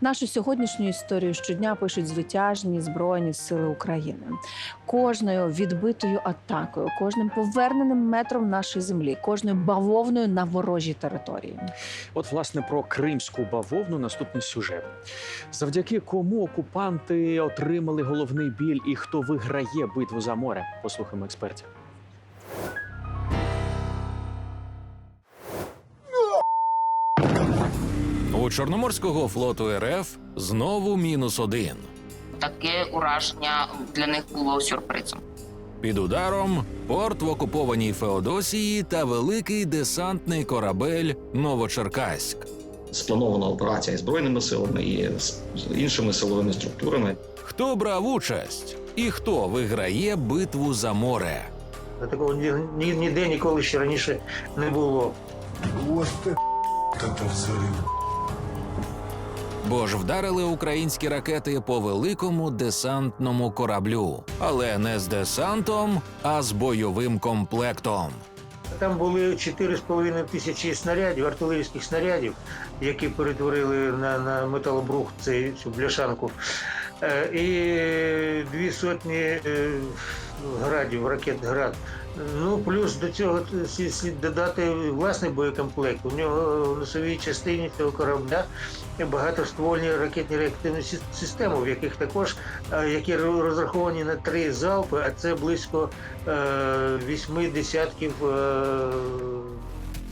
Нашу сьогоднішню історію щодня пишуть звитяжні збройні сили України. Кожною відбитою атакою, кожним поверненим метром нашої землі, кожною бавовною на ворожій території. От, власне, про кримську бавовну наступний сюжет. Завдяки кому окупанти отримали головний біль і хто виграє битву за море? Послухаємо експертів. У Чорноморського флоту РФ знову мінус один. таке ураження для них було сюрпризом. Під ударом порт в окупованій Феодосії та великий десантний корабель Новочеркаськ. спланована операція і збройними силами і з іншими силовими структурами. Хто брав участь і хто виграє битву за море? Такого ні, ні, ніде ніколи ще раніше не було. Ось ти та взагалі. Бо ж вдарили українські ракети по великому десантному кораблю, але не з десантом, а з бойовим комплектом. Там були 4,5 тисячі снарядів, артилерійських снарядів, які перетворили на, на металобрух цю бляшанку. Е, І дві сотні е, градів, ракет град. Ну, плюс до цього слід- додати власний боєкомплект. У нього в носовій частині цього корабля багатоствольні ракетні реактивні системи, в яких також е, які розраховані на три залпи, а це близько вісьми десятків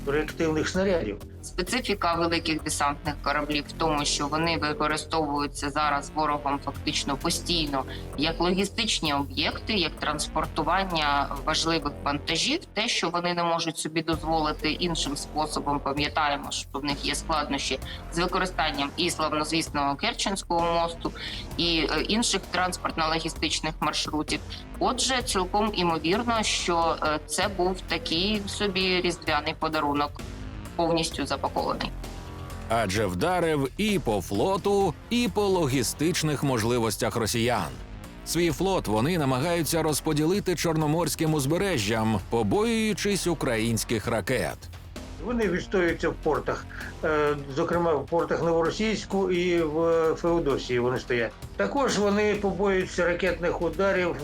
реактивних снарядів. Специфіка великих десантних кораблів в тому, що вони використовуються зараз ворогом фактично постійно як логістичні об'єкти, як транспортування важливих вантажів, те, що вони не можуть собі дозволити іншим способом. Пам'ятаємо, що в них є складнощі з використанням і славнозвісного Керченського мосту, і е, інших транспортно-логістичних маршрутів. Отже, цілком імовірно, що е, це був такий собі різдвяний подарунок, повністю запакований. адже вдарив і по флоту, і по логістичних можливостях росіян. Свій флот вони намагаються розподілити чорноморським узбережжям, побоюючись українських ракет. Вони відстоюються в портах, е, зокрема в портах Новоросійську і в Феодосії вони стоять. Також вони побоюються ракетних ударів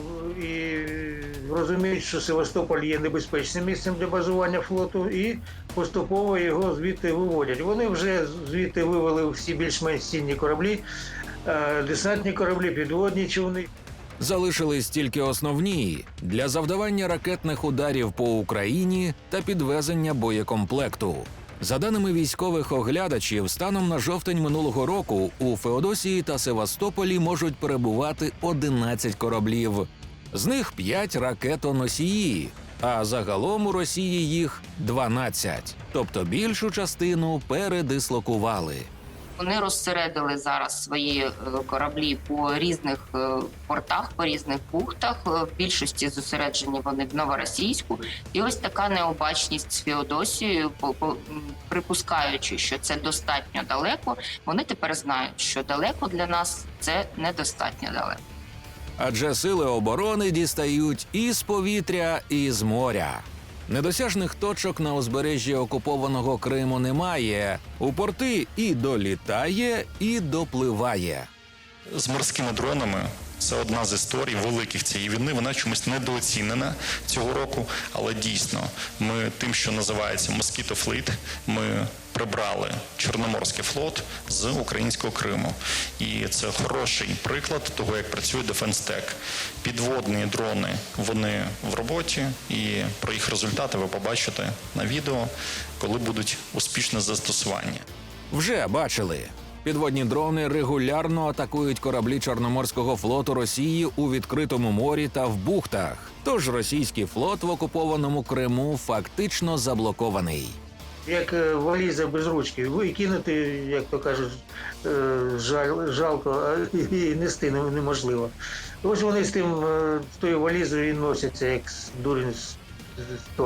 і розуміють, що Севастополь є небезпечним місцем для базування флоту, і поступово його звідти виводять. Вони вже звідти вивели всі більш-менш цінні кораблі, е, десантні кораблі, підводні човни. Залишились тільки основні для завдавання ракетних ударів по Україні та підвезення боєкомплекту. За даними військових оглядачів, станом на жовтень минулого року у Феодосії та Севастополі можуть перебувати 11 кораблів, з них 5 ракетоносії. А загалом у Росії їх 12, тобто більшу частину передислокували. Вони розсередили зараз свої е, кораблі по різних е, портах, по різних бухтах. Е, В більшості зосереджені вони в Новоросійську. І ось така необачність з Феодосією, припускаючи, що це достатньо далеко. Вони тепер знають, що далеко для нас це недостатньо далеко. Адже сили оборони дістають і з повітря, і з моря. Недосяжних точок на узбережжі окупованого Криму немає. У порти і долітає, і допливає. з морськими дронами. Це одна з історій великих цієї війни. Вона чомусь недооцінена цього року. Але дійсно, ми тим, що називається Mosquito Fleet, ми прибрали Чорноморський флот з українського Криму. І це хороший приклад того, як працює Tech. Підводні дрони вони в роботі, і про їх результати ви побачите на відео, коли будуть успішне застосування. Вже бачили. Підводні дрони регулярно атакують кораблі Чорноморського флоту Росії у відкритому морі та в бухтах. Тож російський флот в окупованому Криму фактично заблокований. Як е, валіза без ручки, викинути, як то кажуть, е, жаль, жалко, і нести неможливо. Ось вони з тим, е, тою валізою і носяться, як дурень з, з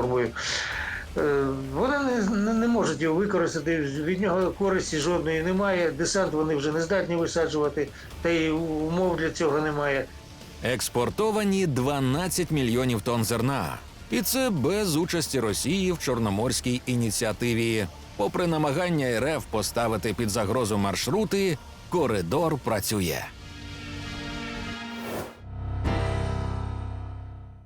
Вони не, не- не можуть його використати, від нього користі жодної немає. Десант вони вже не здатні висаджувати, та й умов для цього немає. Експортовані 12 мільйонів тонн зерна. І це без участі Росії в Чорноморській ініціативі. Попри намагання РФ поставити під загрозу маршрути, Коридор працює.